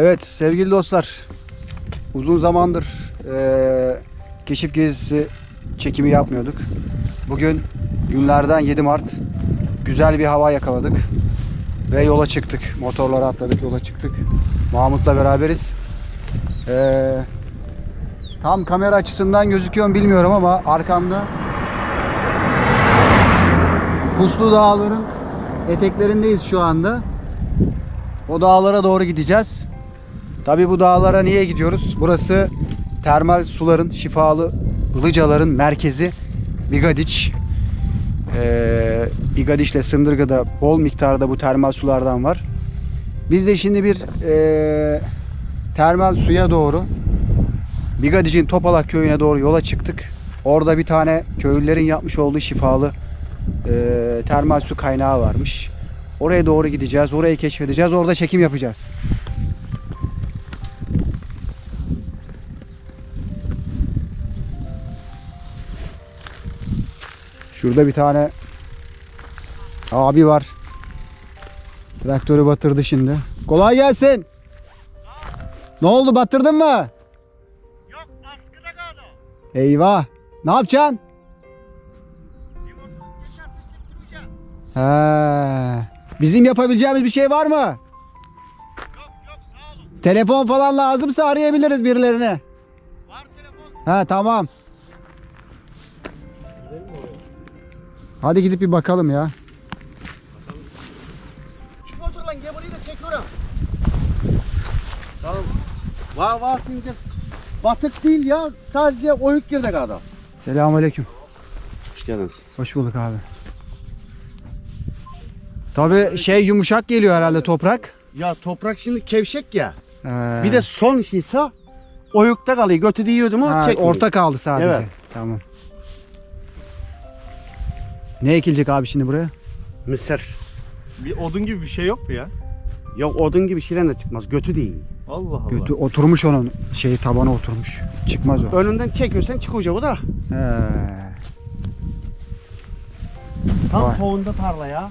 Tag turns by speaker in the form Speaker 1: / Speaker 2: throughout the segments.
Speaker 1: Evet sevgili dostlar. Uzun zamandır eee, keşif gezisi çekimi yapmıyorduk. Bugün günlerden 7 Mart. Güzel bir hava yakaladık. Ve yola çıktık. Motorlara atladık yola çıktık. Mahmut'la beraberiz. Eee, tam kamera açısından gözüküyor mu bilmiyorum ama arkamda Puslu Dağların eteklerindeyiz şu anda. O dağlara doğru gideceğiz. Tabi bu dağlara niye gidiyoruz? Burası termal suların, şifalı ılıcaların merkezi Bigadiç. Ee, Bigadiç ile Sındırgı'da bol miktarda bu termal sulardan var. Biz de şimdi bir ee, termal suya doğru Bigadiç'in Topalak köyüne doğru yola çıktık. Orada bir tane köylülerin yapmış olduğu şifalı ee, termal su kaynağı varmış. Oraya doğru gideceğiz. Orayı keşfedeceğiz. Orada çekim yapacağız. Şurada bir tane abi var. Traktörü batırdı şimdi. Kolay gelsin. Ne oldu batırdın mı?
Speaker 2: Yok askıda kaldı.
Speaker 1: Eyvah. Ne yapacaksın? He. Bizim yapabileceğimiz bir şey var mı?
Speaker 2: Yok yok sağ olun.
Speaker 1: Telefon falan lazımsa arayabiliriz birilerini.
Speaker 2: Var telefon.
Speaker 1: Ha tamam. Hadi gidip bir bakalım ya.
Speaker 2: Çık otur lan gel burayı da çek oraya. Tamam. Vah vah sindir. Batık değil ya. Sadece oyuk girdi kaldı.
Speaker 1: Selamünaleyküm.
Speaker 2: Hoş geldiniz.
Speaker 1: Hoş bulduk abi. Tabii şey yumuşak geliyor herhalde toprak.
Speaker 2: Ya toprak şimdi kevşek ya.
Speaker 1: Ee,
Speaker 2: Bir de son şeyse oyukta kalıyor. Götü değiyordu mu
Speaker 1: ha,
Speaker 2: çekmiyor.
Speaker 1: orta kaldı sadece.
Speaker 2: Evet.
Speaker 1: Tamam. Ne ekilecek abi şimdi buraya?
Speaker 2: Mısır.
Speaker 3: Bir odun gibi bir şey yok mu ya?
Speaker 2: Yok odun gibi şiren de çıkmaz. Götü değil.
Speaker 3: Allah Allah.
Speaker 1: Götü oturmuş onun şeyi tabana oturmuş. Çıkmaz o.
Speaker 2: Önünden çekiyorsan çıkacak o da.
Speaker 1: He.
Speaker 2: Tam
Speaker 1: Vay.
Speaker 2: tohumda tarla ya.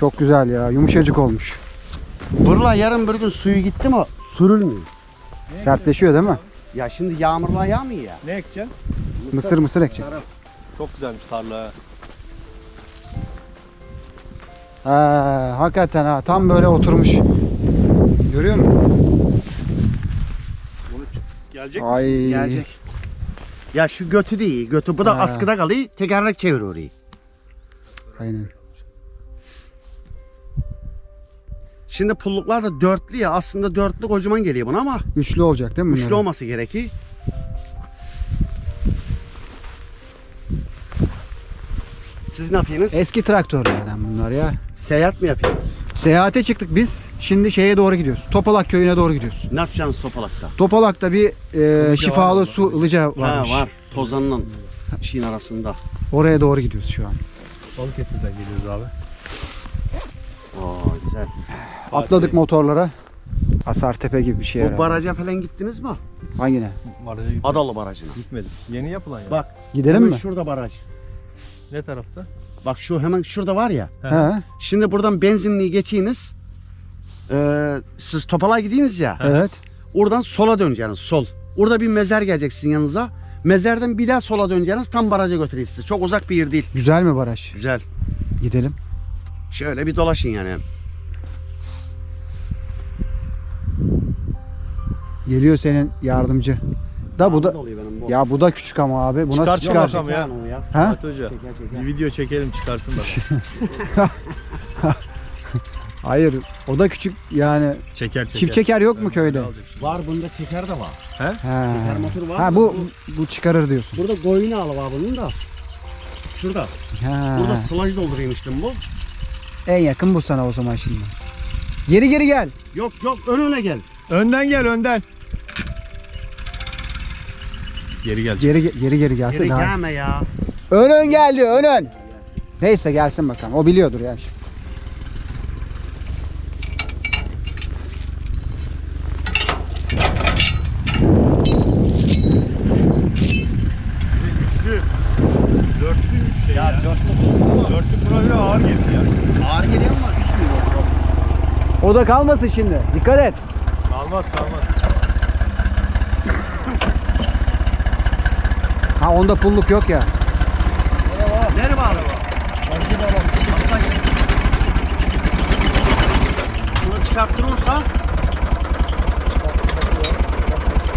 Speaker 1: Çok güzel ya. Yumuşacık olmuş.
Speaker 2: Burla yarın bir gün suyu gitti mi sürülmüyor.
Speaker 1: Sertleşiyor değil mi?
Speaker 2: Ya şimdi yağmurla yağmıyor ya.
Speaker 3: Ne ekeceksin?
Speaker 1: Mısır mısır ekecek.
Speaker 3: Çok güzelmiş tarla.
Speaker 1: Ha, hakikaten ha tam böyle oturmuş. Görüyor musun?
Speaker 3: Gelecek mi?
Speaker 1: Ay.
Speaker 2: Gelecek. Ya şu götü değil. Götü bu da
Speaker 1: Ha.
Speaker 2: askıda kalıyor. Tekerlek çevir orayı.
Speaker 1: Aynen.
Speaker 2: Şimdi pulluklar da dörtlü ya. Aslında dörtlü kocaman geliyor buna ama
Speaker 1: Üçlü olacak değil mi?
Speaker 2: üçlü
Speaker 1: bunlar?
Speaker 2: olması gerekir. Siz ne yapıyorsunuz?
Speaker 1: Eski traktörlerden bunlar ya.
Speaker 2: Seyahat mi yapıyorsunuz?
Speaker 1: Seyahate çıktık biz. Şimdi şeye doğru gidiyoruz. Topalak köyüne doğru gidiyoruz.
Speaker 2: Ne yapacaksınız Topalak'ta?
Speaker 1: Topalak'ta bir e,
Speaker 3: var
Speaker 1: şifalı
Speaker 3: mı?
Speaker 1: su ılıca varmış.
Speaker 2: Ha var. Tozanla şeyin arasında.
Speaker 1: Oraya doğru gidiyoruz şu an.
Speaker 3: Balıkesir'den geliyoruz abi.
Speaker 2: Oo güzel.
Speaker 1: Atladık motorlara. Hasartepe gibi bir şey
Speaker 2: Bu
Speaker 1: herhalde.
Speaker 2: baraja falan gittiniz mi?
Speaker 1: Hangine?
Speaker 3: Maraş'a gitmedik.
Speaker 2: Adalı barajına.
Speaker 3: Gitmedik. Yeni yapılan ya.
Speaker 2: Bak.
Speaker 1: Gidelim
Speaker 2: hemen
Speaker 1: mi?
Speaker 2: Şurada baraj.
Speaker 3: Ne tarafta?
Speaker 2: Bak şu hemen şurada var ya.
Speaker 3: He.
Speaker 1: He.
Speaker 2: Şimdi buradan benzinliği geçeyiniz. Ee, siz Topal'a gidiyorsunuz ya.
Speaker 1: Evet.
Speaker 2: Oradan sola döneceksiniz sol. Orada bir mezar gelecek sizin yanınıza. Mezardan bir daha sola döneceksiniz tam baraja götürüyor sizi. Çok uzak bir yer değil.
Speaker 1: Güzel mi baraj?
Speaker 2: Güzel.
Speaker 1: Gidelim.
Speaker 2: Şöyle bir dolaşın yani.
Speaker 1: Geliyor senin yardımcı. Da bu da
Speaker 2: oluyor benim bu.
Speaker 1: ya bu da küçük ama abi. Bu
Speaker 3: Çıkar,
Speaker 1: nasıl
Speaker 3: çıkar bakalım ya.
Speaker 2: Onu ya.
Speaker 1: Ha?
Speaker 3: Hoca.
Speaker 2: Çeker çeker.
Speaker 3: Bir video çekelim çıkarsın da.
Speaker 1: Hayır. O da küçük yani.
Speaker 3: çeker çeker.
Speaker 1: Çift çeker yok mu köyde?
Speaker 2: Var bunda çeker de var.
Speaker 1: Ha.
Speaker 2: Çeker motoru var
Speaker 1: Ha
Speaker 2: mı?
Speaker 1: bu bu çıkarır diyorsun.
Speaker 2: Burada koyunu al var bunun da. Şurada.
Speaker 1: Ha.
Speaker 2: Burada sılaj dolduruymuştum bu.
Speaker 1: En yakın bu sana o zaman şimdi. Geri geri gel.
Speaker 2: Yok yok ön öne gel.
Speaker 3: Önden gel önden. Geri gel.
Speaker 1: Geri ge- geri geri gelsin
Speaker 2: Geri
Speaker 1: daha.
Speaker 2: gelme ya.
Speaker 1: Ön ön geldi ön ön. Neyse gelsin bakalım. O biliyordur yani.
Speaker 3: Üçlü. Dörtlüymüş şey ya.
Speaker 2: Ya dörtlü
Speaker 3: Dörtlü profili ağır geldi ya.
Speaker 2: Ağır geliyor mu? Üç mü?
Speaker 1: O da kalmasın şimdi. Dikkat et.
Speaker 3: Kalmaz kalmaz.
Speaker 1: Ha onda pulluk yok ya.
Speaker 2: Nereye bağlı? Hasta gel. Bunu çıkarttırırsa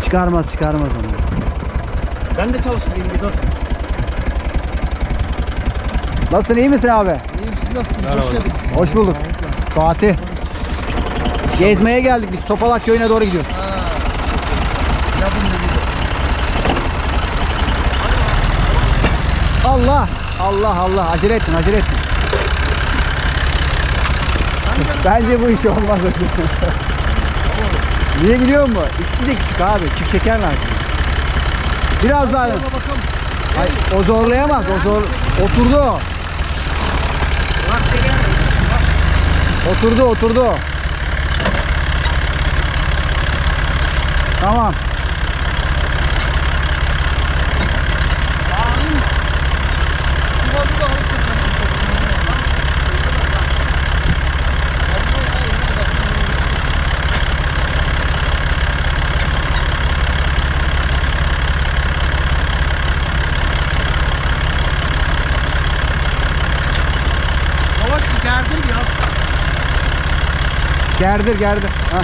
Speaker 1: Çıkarmaz çıkarmaz onu.
Speaker 2: ben de çalıştırayım bir dur.
Speaker 1: Nasılsın iyi misin abi?
Speaker 4: İyiyim siz nasılsınız?
Speaker 3: Merhaba.
Speaker 4: Hoş geldiniz.
Speaker 1: Hoş bulduk. Fatih. Gezmeye geldik biz. Topalak köyüne doğru gidiyoruz.
Speaker 4: Yardım edin.
Speaker 1: Allah! Allah acele ettin acele ettin. Bence bu iş olmaz. Niye biliyor musun? İkisi de küçük abi. Çift çeker lazım. Biraz daha. Ay, o zorlayamaz. O zor. Oturdu o. Oturdu oturdu. Tamam.
Speaker 4: Yavaş bir gerdir biraz.
Speaker 1: Gerdir gerdir. Hah.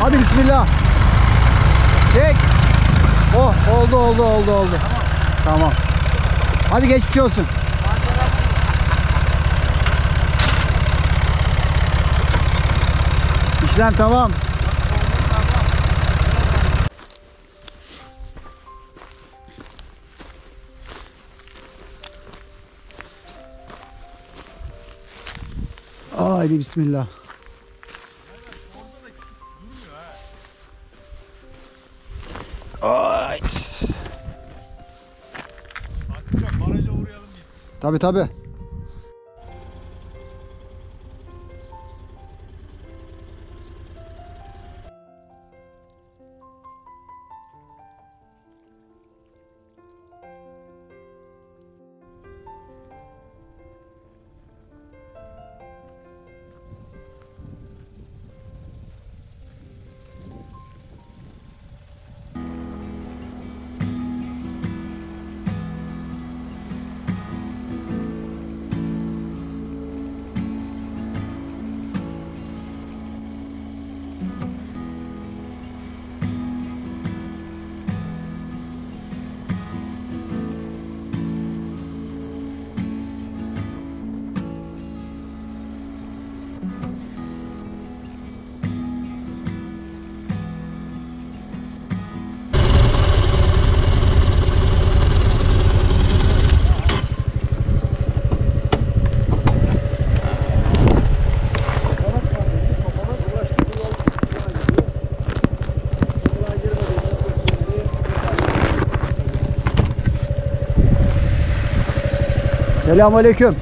Speaker 1: Hadi bismillah. Çek. Oh oldu oldu oldu oldu. Tamam. Hadi geçmiş olsun. İşlem tamam. Haydi bismillah. Ay. Tabi tabi. Selamun aleyküm.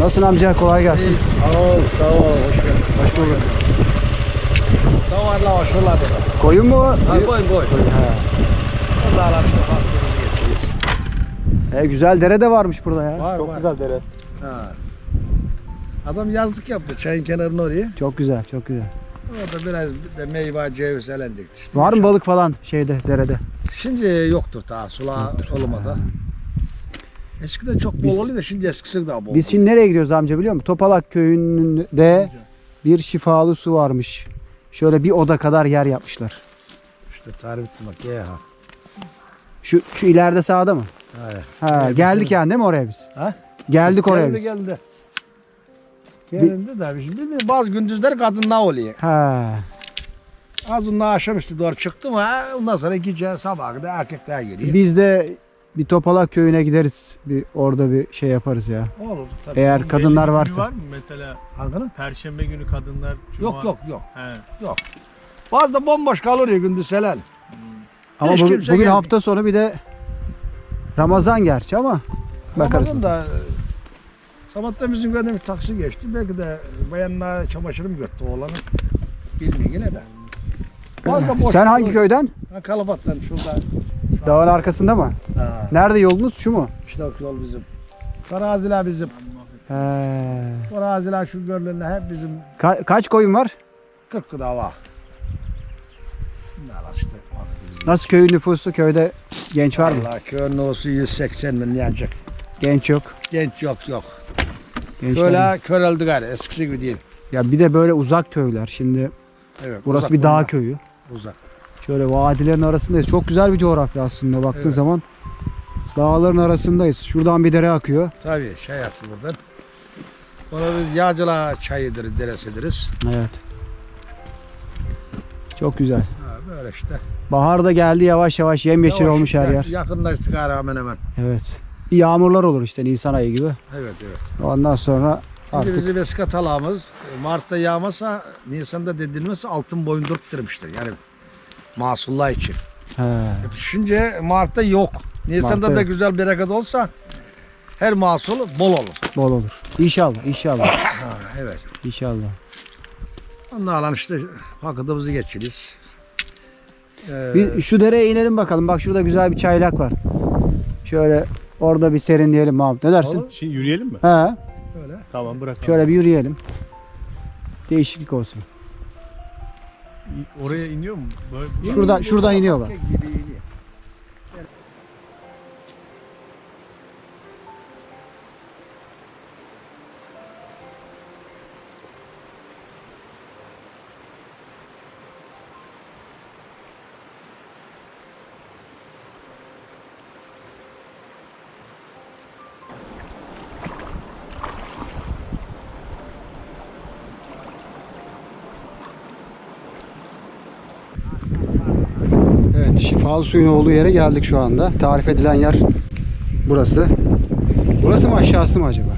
Speaker 1: Nasılsın amca? Kolay gelsin.
Speaker 4: Sağ ol, sağ ol. Hoş geldin. Hoş bulduk. Davarla hoş bulduk.
Speaker 1: Koyun mu?
Speaker 4: Ha, boy. Dağlar işte farklı
Speaker 1: E, güzel dere de varmış burada ya.
Speaker 4: Var,
Speaker 1: Çok
Speaker 4: var.
Speaker 1: güzel dere.
Speaker 4: Ha. Adam yazlık yaptı çayın kenarına oraya.
Speaker 1: Çok güzel, çok güzel.
Speaker 4: Orada biraz de meyve, ceviz elen dikti işte.
Speaker 1: Var mı balık falan şeyde, derede?
Speaker 4: Şimdi yoktur daha sula olmadı. Eskiden çok bol oluyor da şimdi eskisi daha bol.
Speaker 1: Biz şimdi nereye gidiyoruz amca biliyor musun? Topalak köyünde bir şifalı su varmış. Şöyle bir oda kadar yer yapmışlar.
Speaker 4: işte tarif ettim bak ye ha.
Speaker 1: Şu şu ileride sağda mı?
Speaker 4: Hayır.
Speaker 1: Ha, geldik yani değil mi oraya biz?
Speaker 4: Ha?
Speaker 1: Geldik oraya
Speaker 4: geldi,
Speaker 1: biz.
Speaker 4: Geldi geldi. de biz bilmiyorum bazı gündüzler kadınlar oluyor.
Speaker 1: Ha.
Speaker 4: Az ondan akşamüstü doğru çıktım ha. Ondan sonra gece sabah kadar erkekler geliyor.
Speaker 1: Biz de bir Topalak köyüne gideriz. Bir orada bir şey yaparız ya.
Speaker 4: Olur tabii.
Speaker 1: Eğer
Speaker 3: Belli
Speaker 1: kadınlar
Speaker 3: bir günü
Speaker 1: varsa.
Speaker 3: var mı mesela?
Speaker 4: Hangi?
Speaker 3: Perşembe günü kadınlar, cuma.
Speaker 4: Yok yok yok.
Speaker 3: He.
Speaker 4: Bazı da bomboş kalır ya gündüz selen.
Speaker 1: Ama
Speaker 4: Hiç
Speaker 1: bugün,
Speaker 4: kimse gelmiyor.
Speaker 1: hafta sonu bir de Ramazan gerçi ama bakarız.
Speaker 4: Ramazan da sabahta bizim köyden bir taksi geçti. Belki de bayanlar çamaşırım götürdü oğlanı. Bilmiyorum yine de. Bazı da boş
Speaker 1: Sen hangi
Speaker 4: kalır.
Speaker 1: köyden?
Speaker 4: Ha, Kalabat'tan şurada.
Speaker 1: Dağın arkasında mı?
Speaker 4: Ha.
Speaker 1: Nerede yolunuz? Şu mu?
Speaker 4: İşte o yol bizim. Araziler bizim.
Speaker 1: He.
Speaker 4: Araziler şu görülenler hep bizim
Speaker 1: Ka- kaç koyun var?
Speaker 4: 40 gıda var. Bunlar işte.
Speaker 1: Nasıl köyün nüfusu? Köyde genç var mı?
Speaker 4: Allah köyün olsun 180 bin yancak.
Speaker 1: Genç yok.
Speaker 4: Genç yok yok.
Speaker 1: Gençler
Speaker 4: Böyle köreldi gari eskisi gibi değil.
Speaker 1: Ya bir de böyle uzak köyler. Şimdi
Speaker 4: Evet.
Speaker 1: burası
Speaker 4: uzak
Speaker 1: bir dağ
Speaker 4: bunlar,
Speaker 1: köyü.
Speaker 4: Uzak.
Speaker 1: Şöyle vadilerin arasındayız. Çok güzel bir coğrafya aslında baktığın
Speaker 4: Evet.
Speaker 1: zaman. Dağların arasındayız. Şuradan bir dere akıyor.
Speaker 4: Tabii şey yaptı buradan. Ona biz Yağcılar çayıdır, deresidiriz.
Speaker 1: Evet. Çok güzel.
Speaker 4: Ha, böyle işte.
Speaker 1: Bahar da geldi yavaş yavaş yemyeşil
Speaker 4: Yavaş,
Speaker 1: olmuş her yer.
Speaker 4: Yakınlaştık ara hemen hemen.
Speaker 1: Evet. Yağmurlar olur işte Nisan ayı gibi.
Speaker 4: Evet evet.
Speaker 1: Ondan sonra artık
Speaker 4: bizim eski talağımız Mart'ta yağmasa Nisan'da dedilmezse altın boyunduruk demiştir. Yani masullar için.
Speaker 1: he,
Speaker 4: Şimdi Mart'ta yok. Nisan'da
Speaker 1: Mart'ta
Speaker 4: da
Speaker 1: yok.
Speaker 4: güzel bereket olsa her mahsul bol olur.
Speaker 1: bol olur. İnşallah, inşallah,
Speaker 4: Ha, evet.
Speaker 1: inşallah.
Speaker 4: Onlarla işte vakitimizi geçiririz. Ee,
Speaker 1: Bir şu dereye inelim bakalım. Bak şurada güzel bir çaylak var. Şöyle orada bir serinleyelim Mahmut. Ne dersin?
Speaker 4: Olur.
Speaker 3: Şimdi yürüyelim mi?
Speaker 1: He.
Speaker 4: böyle.
Speaker 3: Tamam bırak.
Speaker 1: Şöyle bir yürüyelim. Değişiklik olsun.
Speaker 3: Oraya iniyor mu? Böyle,
Speaker 1: Şuradan şuradan iniyor bak.
Speaker 4: Gibi iniyor.
Speaker 1: Şifalı suyun olduğu yere geldik şu anda. Tarif edilen yer burası. Burası mı aşağısı mı acaba?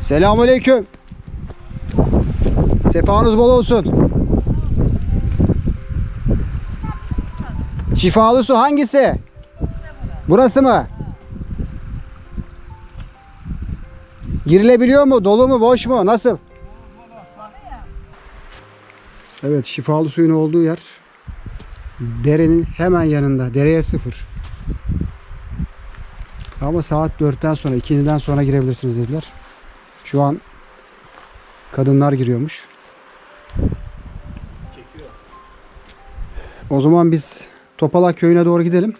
Speaker 1: Selamünaleyküm. Sefanız bol olsun. Şifalı su hangisi? Burası mı? Girilebiliyor mu? Dolu mu? Boş mu? Nasıl? Evet şifalı suyun olduğu yer derenin hemen yanında. Dereye sıfır. Ama saat 4'ten sonra 2'den sonra girebilirsiniz dediler. Şu an kadınlar giriyormuş. O zaman biz Topalak köyüne doğru gidelim.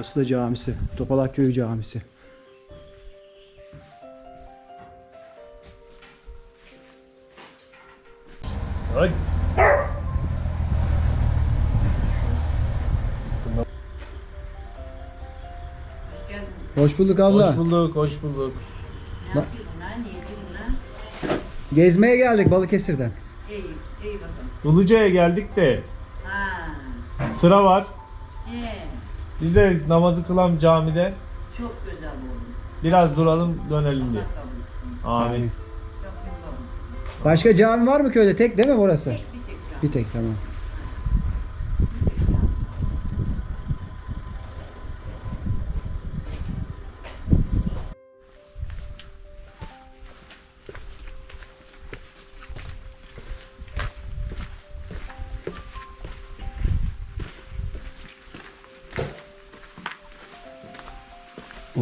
Speaker 1: Burası da camisi. Topalak Köyü Camisi.
Speaker 3: Ay.
Speaker 1: Hoş bulduk abla.
Speaker 3: Hoş bulduk, hoş bulduk.
Speaker 1: Ba- Gezmeye geldik Balıkesir'den.
Speaker 5: İyi, iyi bakalım.
Speaker 3: Ilıca'ya geldik de
Speaker 5: Ha,
Speaker 3: sıra var.
Speaker 5: İyi.
Speaker 3: Biz de namazı kılan camide
Speaker 5: Çok güzel oldu.
Speaker 3: biraz duralım dönelim diye.
Speaker 5: Allah kabul etsin.
Speaker 3: Amin.
Speaker 5: Rabbim kabul etsin.
Speaker 1: Başka cami var mı köyde? Tek değil mi burası?
Speaker 5: Bir tek can.
Speaker 1: Bir tek tamam.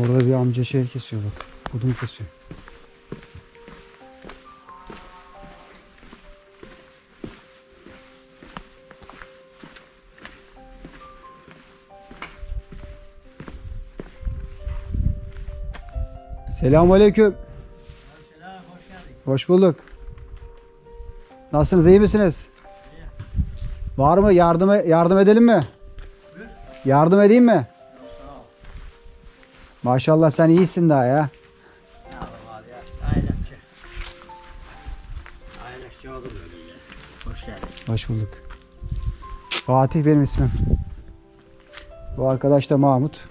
Speaker 1: Orada bir amca şey kesiyor bak. Odun kesiyor. Selamünaleyküm. Hoş bulduk. Nasılsınız? iyi misiniz? Var mı? Yardım yardım edelim mi? Yardım edeyim mi? Maşallah sen iyisin daha ya.
Speaker 2: Hoş
Speaker 1: bulduk. Fatih benim ismim. Bu arkadaş da Mahmut.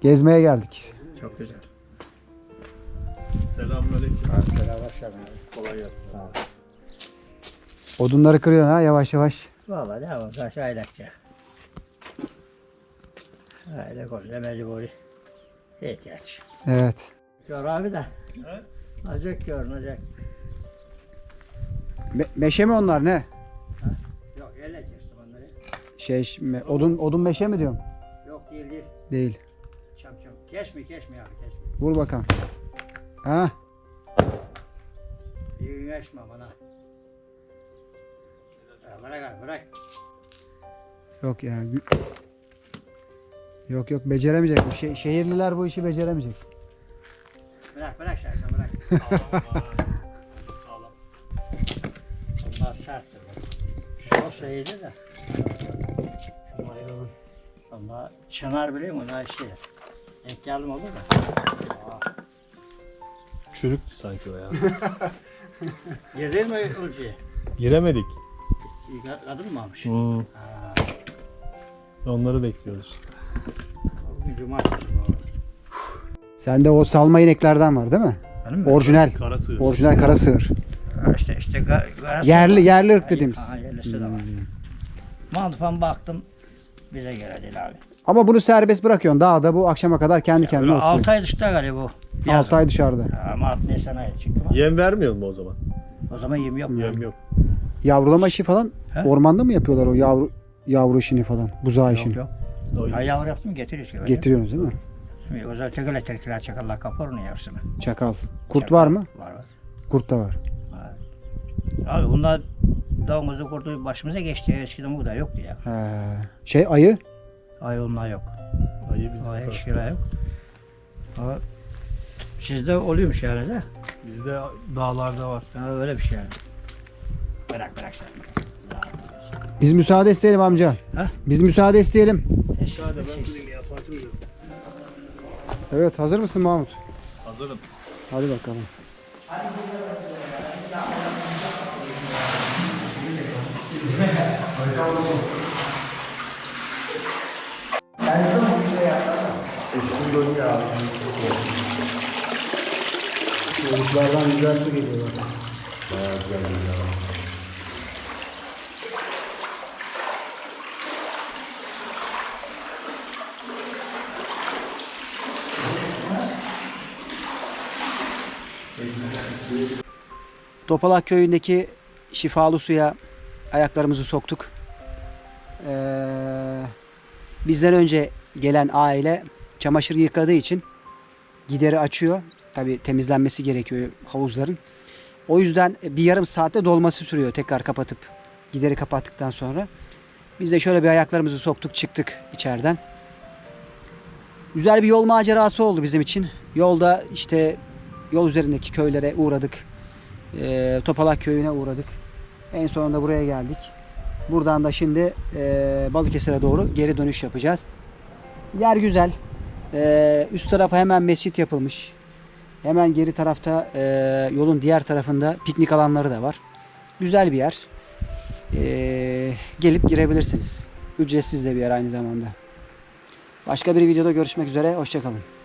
Speaker 1: Gezmeye geldik.
Speaker 2: Çok güzel.
Speaker 3: Selamünaleyküm.
Speaker 2: Selam
Speaker 3: Kolay gelsin.
Speaker 1: Odunları kırıyorsun ha yavaş yavaş.
Speaker 6: Valla ne var taş aylakça. Aylak olunca mecburi. İhtiyaç.
Speaker 1: Evet.
Speaker 6: Gör abi de. Acık görünecek.
Speaker 1: Me- meşe mi onlar ne?
Speaker 6: Yok elle kestim onları.
Speaker 1: Şey me- odun odun meşe mi diyorum?
Speaker 6: Yok değil değil.
Speaker 1: Değil.
Speaker 6: Çam çam. Kesme kesme abi kesme.
Speaker 1: Vur bakalım. Ha?
Speaker 6: Bir gün geçme bana. Bırak abi bırak.
Speaker 1: Yok ya. Yok yok beceremeyecek bu. Şey, şehirliler bu işi beceremeyecek.
Speaker 6: Bırak bırak şarkı bırak.
Speaker 3: Sağlam.
Speaker 6: Bunlar serttir. Şu şeydi de. Şu maydanoz. Ama çınar biliyor musun? Daha şey. Denk geldim oldu da.
Speaker 3: Çürüktü sanki o ya.
Speaker 6: Girdin mi Ulci'ye?
Speaker 3: Giremedik.
Speaker 6: Kadın mı almış?
Speaker 3: Hmm.
Speaker 6: Ha,
Speaker 3: Onları bekliyoruz.
Speaker 6: Bugün.
Speaker 1: Sende o salma ineklerden var değil mi?
Speaker 6: Benim mi?
Speaker 1: Orijinal.
Speaker 3: Kara sığır.
Speaker 1: Orijinal kara sığır.
Speaker 6: Ha, İşte işte ga- garası
Speaker 1: Yerli yerli ırk
Speaker 6: Ha,
Speaker 1: dediğimiz.
Speaker 6: Ha, yerlisi de var. Baktım bize göre değil abi.
Speaker 1: Ama bunu serbest bırakıyorsun. Dağda bu akşama kadar kendi kendine
Speaker 6: Böyle
Speaker 1: otluyor.
Speaker 6: 6 ay dışta galiba bu.
Speaker 1: 6 ay dışarıda.
Speaker 6: Ha, Mart Nisan ayı çıktı.
Speaker 3: Yem vermiyor mu o zaman?
Speaker 6: O zaman yem yok.
Speaker 3: Yem yok.
Speaker 1: Yavrulama işi falan
Speaker 6: He?
Speaker 1: ormanda mı yapıyorlar o yavru yavru işini falan? Buzağı
Speaker 6: Yok
Speaker 1: işini.
Speaker 6: yok.
Speaker 3: O-
Speaker 6: Ha, yavru yaptım getiriyoruz.
Speaker 1: Getiriyorsunuz değil mi?
Speaker 6: Şimdi o zaman tekrar tekrar çakallar kapar onu yavrusunu.
Speaker 1: Çakal. Kurt
Speaker 6: Çakal
Speaker 1: var mı?
Speaker 6: Var var.
Speaker 1: Kurt da var.
Speaker 6: Ha. Abi bunlar domuzu kurdu başımıza geçti. ya. Eskiden bu da yoktu ya.
Speaker 1: He. Şey ayı.
Speaker 6: Ay onlar yok.
Speaker 3: Ayı bizim
Speaker 6: Ay
Speaker 3: tarafta.
Speaker 6: şira yok. Ama sizde oluyormuş yani de.
Speaker 3: Bizde dağlarda var.
Speaker 6: Ha, öyle bir şey yani. Bırak bırak sen.
Speaker 1: Biz müsaade isteyelim amca.
Speaker 6: Ha?
Speaker 1: Biz müsaade isteyelim.
Speaker 6: Müsaade ben
Speaker 1: Evet hazır mısın Mahmut?
Speaker 3: Hazırım.
Speaker 1: Hadi bakalım. Çocuklardan güzel su geliyor. Topalak köyündeki şifalı suya ayaklarımızı soktuk. Ee, bizden önce gelen aile çamaşır yıkadığı için gideri açıyor. Tabi temizlenmesi gerekiyor havuzların. O yüzden bir yarım saatte dolması sürüyor tekrar kapatıp gideri kapattıktan sonra. Biz de şöyle bir ayaklarımızı soktuk çıktık içeriden. Güzel bir yol macerası oldu bizim için. Yolda işte yol üzerindeki köylere uğradık. Ee, Topalak köyüne uğradık. En sonunda buraya geldik. Buradan da şimdi e, Balıkesir'e doğru geri dönüş yapacağız. Yer güzel. Ee, üst tarafa hemen mescit yapılmış. Hemen geri tarafta e, yolun diğer tarafında piknik alanları da var. Güzel bir yer. Ee, gelip girebilirsiniz. Ücretsiz de bir yer aynı zamanda. Başka bir videoda görüşmek üzere. Hoşçakalın.